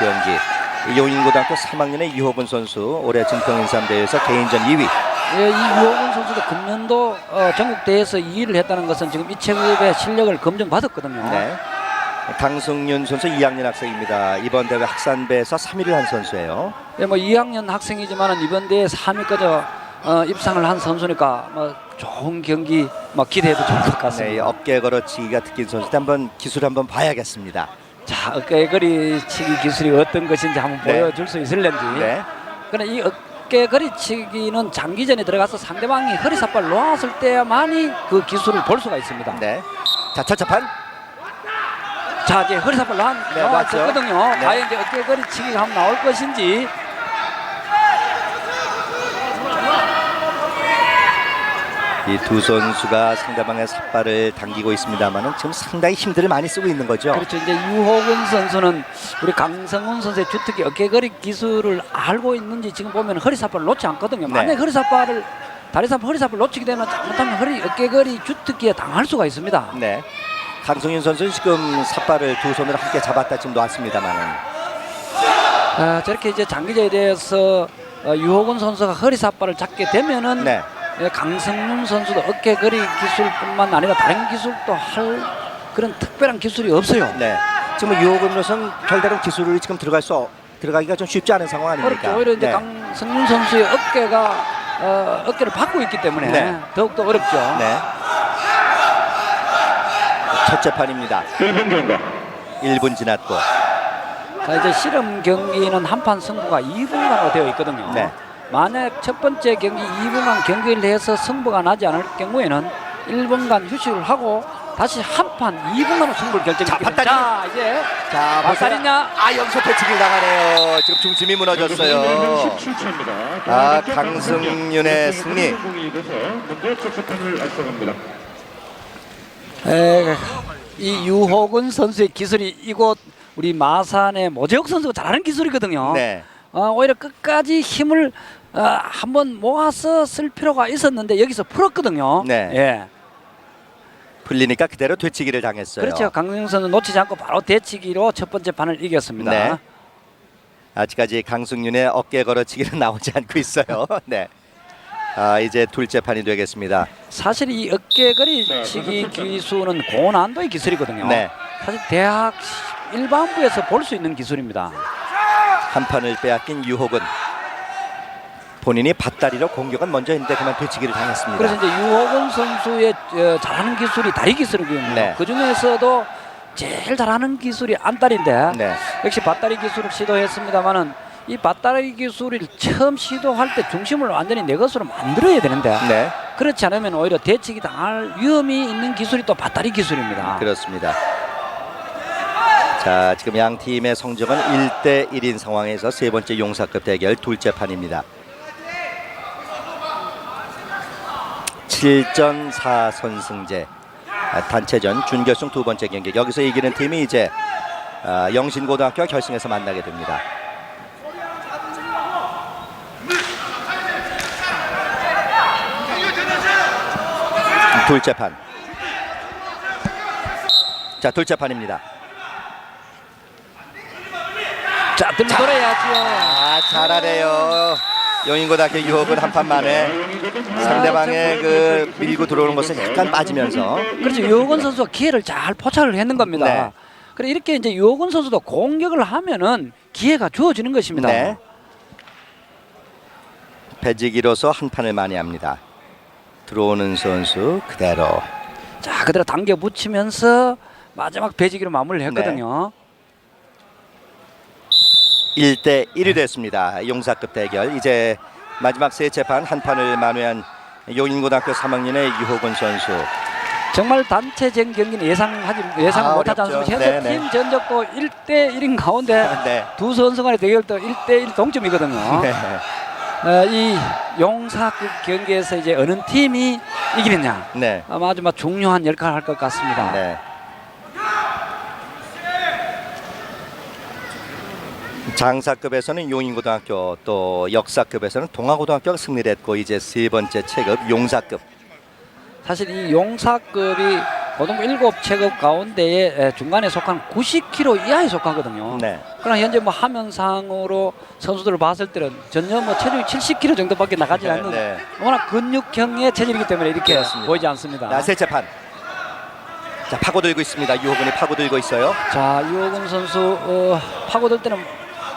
경기. 용인고등학교 3학년의 유호근 선수 올해 증평인삼대회에서 개인전 2위. 예, 이 유호근 선수도 금년도 어, 전국 대회에서 2위를 했다는 것은 지금 이 체급의 실력을 검증받았거든요. 네. 강승윤 선수 2학년 학생입니다. 이번 대회 학산배에서 3위를 한 선수예요. 예, 뭐 2학년 학생이지만은 이번 대회 3위까지 어, 입상을 한 선수니까 뭐 좋은 경기 뭐 기대해도 좋을 것 네, 이 같습니다. 어깨 걸어치기가 특기인 선수 한번 기술 한번 봐야겠습니다. 자, 어깨거리치기 기술이 어떤 것인지 한번 네. 보여줄 수 있을는지. 네. 그러나 이 어깨거리치기는 장기전에 들어가서 상대방이 허리 삿발 놓았을 때만이 그 기술을 볼 수가 있습니다. 네. 자, 첫차판. 자, 이제 허리 삿발 놓았, 네, 놓았거든요. 맞죠. 네. 과연 이제 어깨거리치기가 한번 나올 것인지. 이 두 선수가 상대방의 삿발을 당기고 있습니다만은 지금 상당히 힘들을 많이 쓰고 있는 거죠. 그렇죠. 이제 유호근 선수는 우리 강성훈 선수의 주특기 어깨거리 기술을 알고 있는지 지금 보면 허리 삿발을 놓지 않거든요. 네. 만약 허리 삿발을 다리 삿발 허리 삿발 놓치게 되면 잘못하면 허리 어깨거리 주특기에 당할 수가 있습니다. 네. 강성윤 선수는 지금 삿발을 두 손으로 함께 잡았다 지금 놓았습니다만은 아, 저렇게 이제 장기자에 대해서 어, 유호근 선수가 허리 삿발을 잡게 되면은 네. 예, 강성문 선수도 어깨 거리 기술뿐만 아니라 다른 기술도 할 그런 특별한 기술이 없어요. 네. 지금 유호근으로서는 별다른 기술이 지금 들어갈 수 없- 들어가기가 좀 쉽지 않은 상황 아닙니까? 어렵죠. 오히려 이제 네. 강성문 선수의 어깨가 어, 어깨를 받고 있기 때문에 네. 더욱더 어렵죠. 네. 첫째 판입니다. 1분 경과 1분 지났고. 자 이제 실험 경기는 한 판 승부가 2분간으로 되어 있거든요. 네. 만약 첫 번째 경기 2분간 경기를 해서 승부가 나지 않을 경우에는 1분간 휴식을 하고 다시 한 판 2분간으로 승부를 자, 결정합니다. 자 이제 자, 박살이냐? 아, 여기서 패치기를 당하네요. 지금 중심이 무너졌어요. 17초입니다. 아, 강승윤의 승리. 에, 이 유호근 선수의 기술이 이곳 우리 마산의 모재욱 선수가 잘하는 기술이거든요. 네. 어, 오히려 끝까지 힘을 어, 한번 모아서 쓸 필요가 있었는데 여기서 풀었거든요. 네. 예. 풀리니까 그대로 되치기를 당했어요. 그렇죠. 강승 선수 놓치지 않고 바로 대치기로 첫 번째 판을 이겼습니다. 네. 아직까지 강승윤의 어깨 걸어치기는 나오지 않고 있어요. 네. 아, 이제 둘째 판이 되겠습니다. 사실 이 어깨 거리치기 기술은 고난도의 기술이거든요. 네. 사실 대학 일반부에서 볼 수 있는 기술입니다. 한 판을 빼앗긴 유혹은 본인이 밧다리로 공격은 먼저 했는데 그만 되치기를 당했습니다. 그래서 이제 유호근 선수의 어, 잘하는 기술이 다리 기술이거든요. 네. 그 중에서도 제일 잘하는 기술이 안다리인데 네. 역시 밧다리 기술을 시도했습니다만은 이 밧다리 기술을 처음 시도할 때 중심을 완전히 내 것으로 만들어야 되는데 네. 그렇지 않으면 오히려 대치기 당할 위험이 있는 기술이 또 밧다리 기술입니다. 그렇습니다. 자, 지금 양 팀의 성적은 1대 1인 상황에서 세 번째 용사급 대결 둘째 판입니다. 7전 4선승제 아, 단체전 준결승 두 번째 경기 여기서 이기는 팀이 이제 아, 영신고등학교와 결승에서 만나게 됩니다. 둘째 판. 자, 둘째 판입니다. 자, 들고 돌아야지요. 아, 잘하네요. 영인고등학교 유혹은 한판 만에 상대방의 그 밀고 들어오는 것을 약간 빠지면서 그렇죠. 유호근 선수가 기회를 잘 포착을 했는 겁니다. 네. 그래 이렇게 이제 유호근 선수도 공격을 하면은 기회가 주어지는 것입니다. 네. 배지기로서 한 판을 많이 합니다. 들어오는 선수 그대로 자 그대로 당겨 붙이면서 마지막 배지기로 마무리를 했거든요. 1대 1이 됐습니다. 용사급 대결 이제 마지막 세째 판한 판을 만회한 용인고등학교 3학년의 유호근 선수 정말 단체전 경기는 예상하지 예상 아, 못하지 어렵죠. 않습니까? 현재 네, 네. 팀 전적도 1대 1인 가운데 네. 두 선수 간의 대결도 1대 1 동점이거든요. 네. 어, 이 용사급 경기에서 이제 어느 팀이 이기느냐 네. 아마 아주 막 중요한 역할을 할 것 같습니다. 네. 장사급에서는 용인고등학교 또 역사급에서는 동아고등학교가 승리를 했고 이제 세 번째 체급 용사급 사실 이 용사급이 고등부 7체급 가운데에 에, 중간에 속한 90kg 이하에 속하거든요. 네. 그러나 현재 뭐 화면상으로 선수들을 봤을 때는 전혀 뭐 체중이 70kg 정도밖에 나가지 네, 않는 네. 워낙 근육형의 체질이기 때문에 이렇게 그렇습니다. 보이지 않습니다. 자, 세 재판. 자, 파고들고 있습니다. 유호근이 파고들고 있어요. 자, 유호근 선수 어, 파고들 때는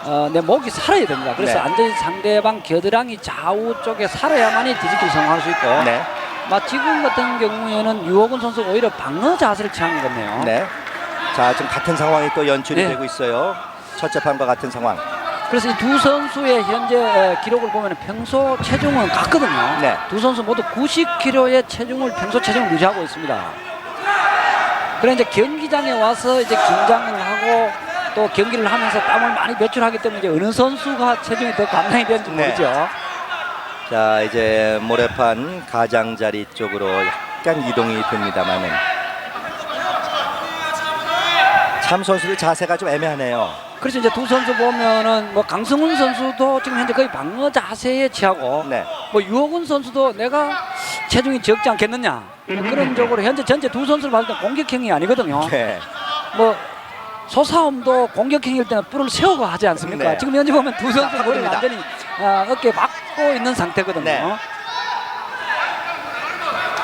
어, 내 목이 살아야 됩니다. 그래서 네. 완전히 상대방 겨드랑이 좌우 쪽에 살아야만이 뒤집기를 성공할 수 있고 네. 막 지금 같은 경우에는 유호근 선수가 오히려 방어 자세를 취한 거네요. 네. 자, 지금 같은 상황이 또 연출이 네. 되고 있어요. 첫 재판과 같은 상황. 그래서 이 두 선수의 현재 에, 기록을 보면 평소 체중은 같거든요. 네. 두 선수 모두 90kg의 체중을 평소 체중을 유지하고 있습니다. 그래 이제 경기장에 와서 이제 긴장을 하고 또 경기를 하면서 땀을 많이 배출하기 때문에 이제 어느 선수가 체중이 더 감량이 되는지 네. 모르죠. 자, 이제 모래판 가장자리 쪽으로 약간 이동이 됩니다만은 참 선수들 자세가 좀 애매하네요. 그래서 이제 두 선수 보면은 뭐 강승훈 선수도 지금 현재 거의 방어 자세에 취하고 네. 뭐 유호근 선수도 내가 체중이 적지 않겠느냐 뭐 그런 쪽으로 현재 전체 두 선수를 봤을 때 공격형이 아니거든요. 네. 뭐 소싸움도 공격형일 때는 뿔을 세우고 하지 않습니까? 네. 지금 현재 보면 두 선수 머리를 바쁩니다. 완전히 아, 어깨에 박고 있는 상태거든요. 네.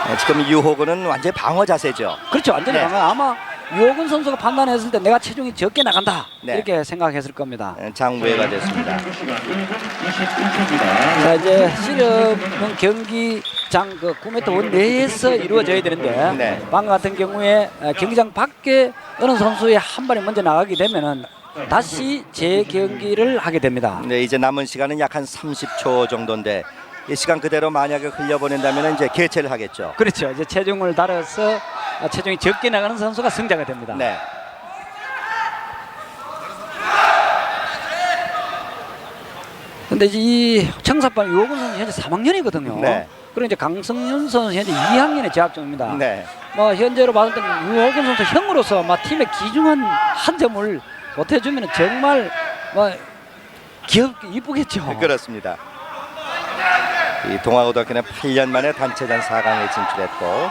네, 지금 유호근은 완전히 방어 자세죠. 그렇죠. 완전히 네. 방어. 아마 유호근 선수가 판단했을 때 내가 체중이 적게 나간다 네. 이렇게 생각했을 겁니다. 네, 장부회가 됐습니다. 시간 1분 21초입니다. 자 이제 씨름은 경기 장그 9m 원 내에서 이루어져야 되는데 네. 방금 같은 경우에 어, 경기장 밖에 어느 선수의 한 발이 먼저 나가게 되면은 다시 재경기를 하게 됩니다. 네, 이제 남은 시간은 약 한 30초 정도인데 이 시간 그대로 만약에 흘려보낸다면 이제 개최를 하겠죠. 그렇죠. 이제 체중을 달아서 어, 체중이 적게 나가는 선수가 승자가 됩니다. 네. 근데 이 청사판 유호근 선수 현재 3학년이거든요. 네. 그리고 이제 강성윤 선수 현재 2학년에 재학 중입니다. 네. 뭐 현재로 봤을 때는 유호근 선수 형으로서 막 팀의 귀중한 한 점을 보태주면 정말 뭐 귀엽게 이쁘겠죠. 그렇습니다. 이 동아고등학교는 8년 만에 단체전 4강에 진출했고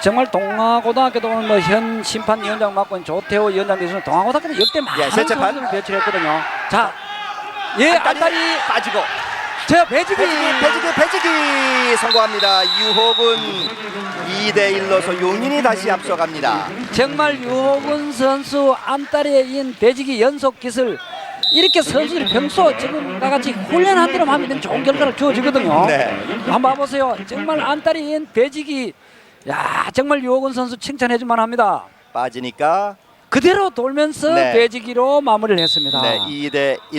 정말 동아고등학교도 뭐현 심판위원장 맡고 있는 조태호 위원장 대신에 동아고등학교는 역대 많은 예, 셋째 판. 선수를 배출했거든요. 자, 예, 안다리, 빠지고 저 배지기, 배지기 배지기 배지기 성공합니다. 유호군 2대 1로서 용인이 다시 앞서갑니다. 정말 유호근 선수 안다리에 인 배지기 연속 기술 이렇게 선수들이 평소 지금 나같이 훈련한 대로 하면 좋은 결과를 주어지거든요. 네. 한번 봐보세요. 정말 안다리에 인 배지기 야 정말 유호근 선수 칭찬해줄만 합니다. 빠지니까 그대로 돌면서 네. 배지기로 마무리를 했습니다. 네, 2대 1